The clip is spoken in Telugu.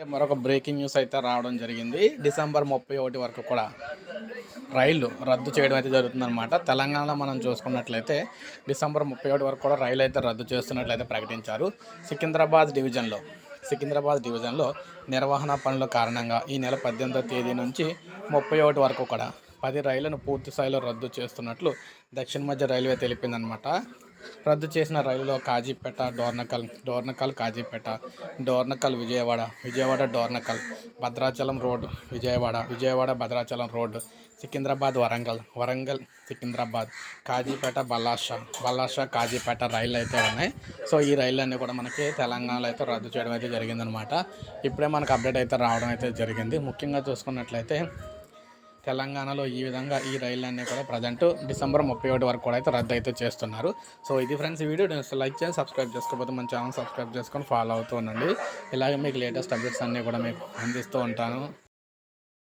మరొక బ్రేకింగ్ న్యూస్ అయితే రావడం జరిగింది. డిసెంబర్ ముప్పై ఒకటి వరకు కూడా రైళ్ళు రద్దు చేయడం అయితే జరుగుతుందన్నమాట. తెలంగాణలో మనం చూసుకున్నట్లయితే డిసెంబర్ ముప్పై ఒకటి వరకు కూడా రైలు అయితే రద్దు చేస్తున్నట్లయితే ప్రకటించారు. సికింద్రాబాద్ డివిజన్లో సికింద్రాబాద్ డివిజన్లో నిర్వహణ పనుల కారణంగా ఈ నెల పద్దెనిమిదో తేదీ నుంచి ముప్పై ఒకటి వరకు కూడా పది రైళ్ళను పూర్తి స్థాయిలో రద్దు చేస్తున్నట్లు దక్షిణ మధ్య రైల్వే తెలిపిందనమాట రద్దు చేసిన రైలులో కాజీపేట డోర్నకల్ డోర్నకల్ కాజీపేట డోర్నకల్ విజయవాడ విజయవాడ డోర్నకల్ భద్రాచలం రోడ్ విజయవాడ విజయవాడ భద్రాచలం రోడ్ సికింద్రాబాద్ వరంగల్ వరంగల్ సికింద్రాబాద్ కాజీపేట బల్లాషా బల్లాషా కాజీపేట రైళ్ళు అయితే ఉన్నాయి. సో ఈ రైళ్ళు అన్నీ కూడా మనకి తెలంగాణలో అయితే రద్దు చేయడం అయితే జరిగిందనమాట ఇప్పుడే మనకు అప్డేట్ అయితే రావడం అయితే జరిగింది. ముఖ్యంగా చూసుకున్నట్లయితే తెలంగాణలో ఈ విధంగా ఈ రైళ్ళు అన్నీ కూడా ప్రజెంట్ డిసెంబర్ ముప్పై ఒకటి వరకు కూడా అయితే రద్దు అయితే చేస్తున్నారు. సో ఇది ఫ్రెండ్స్ వీడియో లైక్ చేసి సబ్స్క్రైబ్ చేసుకోకపోతే మన ఛానల్ సబ్స్క్రైబ్ చేసుకొని ఫాలో అవుతూ ఉండండి. ఇలాగే మీకు లేటెస్ట్ అప్డేట్స్ అన్నీ కూడా మీకు అందిస్తూ ఉంటాను.